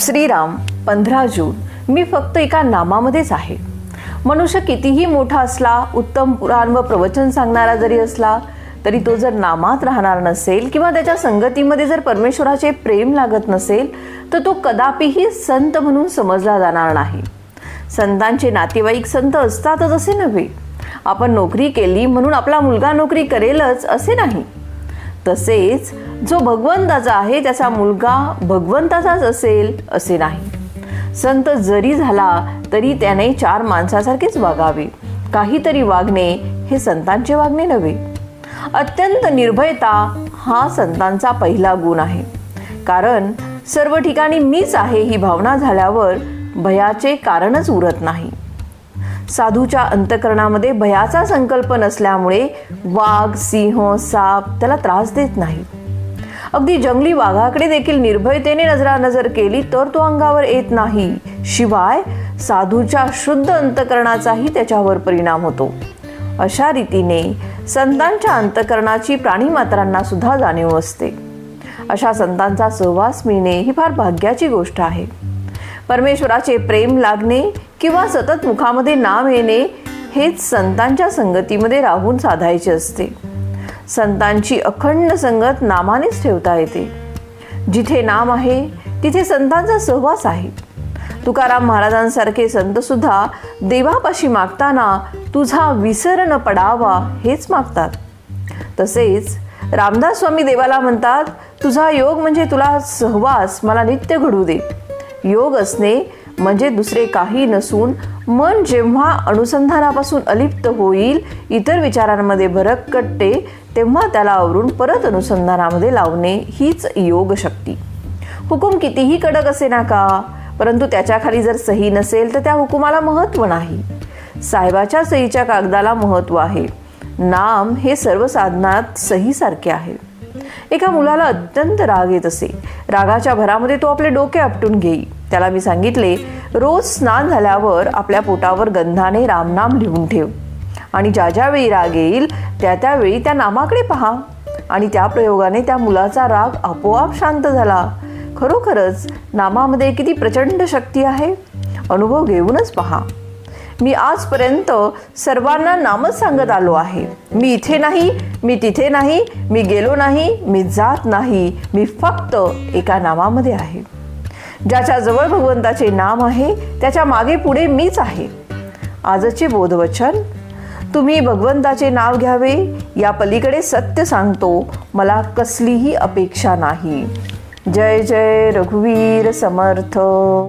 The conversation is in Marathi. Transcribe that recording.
श्रीराम पंधरा जून. मी फक्त एका नामामध्येच आहे. मनुष्य कितीही मोठा असला उत्तम पुराण व प्रवचन सांगणारा जरी असला तरी तो जर नामात राहणार नसेल किंवा त्याच्या संगतीमध्ये जर परमेश्वराचे प्रेम लागत नसेल तर तो कदापिही संत म्हणून समजला जाणार नाही. संतांचे नातेवाईक संत असतातच असे नव्हे. आपण नोकरी केली म्हणून आपला मुलगा नोकरी करेलच असे नाही. तसेच जो भगवंताचा आहे त्याचा मुलगा भगवंताचाच असेल असे नाही. संत जरी झाला तरी त्याने चार माणसासारखेच वागावे. काहीतरी वागणे हे संतांचे वागणे नव्हे. अत्यंत निर्भयता हा संतांचा पहिला गुण आहे. कारण सर्व ठिकाणी मीच आहे ही भावना झाल्यावर भयाचे कारणच उरत नाही. साधूच्या अंतकरणामध्ये भयाचा संकल्प नसल्यामुळे वाघ सिंह साप त्याला त्रास देत नाही. अगदी जंगली वाघाकडे देखील निर्भयतेने नजरानजर केली तर तो अंगावर येत नाही. शिवाय साधूच्या शुद्ध अंतकरणाचाही त्याच्यावर परिणाम होतो. अशा रीतीने संतांच्या अंतकरणाची प्राणीमात्रांना सुद्धा जाणीव असते. अशा संतांचा सहवास मिळणे ही फार भाग्याची गोष्ट आहे. परमेश्वराचे प्रेम लागणे किंवा सतत मुखामध्ये नाम येणे हेच संतांच्या संगतीमध्ये राहून साधायचे असते. संतांची अखंड संगत नामानेच ठेवता येते. जिथे नाम आहे तिथे संतांचा सहवास आहे. तुकाराम महाराजांसारखे संतसुद्धा देवापाशी मागताना तुझा विसर न पडावा हेच मागतात. तसेच रामदास स्वामी देवाला म्हणतात तुझा योग म्हणजे तुला सहवास मला नित्य घडू दे. योग असणे म्हणजे दुसरे काही नसून मन जेव्हा अनुसंधानापासून अलिप्त होईल इतर विचारांमध्ये भरकटते तेव्हा त्याला आवरून परत अनुसंधानामध्ये लावणे हीच योग शक्ती. हुकूम कितीही कडक असे ना का? परंतु त्याच्याखाली जर सही नसेल तर त्या हुकुमाला महत्त्व नाही. साहेबाच्या सहीच्या कागदाला महत्त्व आहे. नाम हे सर्व साधनात सहीसारखे आहे. एका मुलाला अत्यंत राग येत असे. रागाच्या भरामध्ये तो आपले डोके आपटून घेई. त्याला मी सांगितले रोज स्नान झाल्यावर आपल्या पोटावर गंधाने रामनाम लिहून ठेव. आणि ज्या ज्या वेळी राग येईल त्या त्यावेळी त्या नामाकडे पहा. आणि त्या प्रयोगाने त्या मुलाचा राग आपोआप शांत झाला. खरोखरच नामामध्ये किती प्रचंड शक्ती आहे? अनुभव घेऊनच पहा. मी आजपर्यंत सर्वांना नामच सांगत आलो आहे. मी इथे नाही मी तिथे नाही मी गेलो नाही मी जात नाही मी फक्त एका नामामध्ये आहे. ज्याच्या जवळ भगवंताचे नाम आहे त्याच्यामागे पुढे मीच आहे. आजचे बोधवचन तुम्ही भगवंताचे नाव घ्यावे या पलीकडे सत्य सांगतो मला कसलीही अपेक्षा नाही. जय जय रघुवीर समर्थ.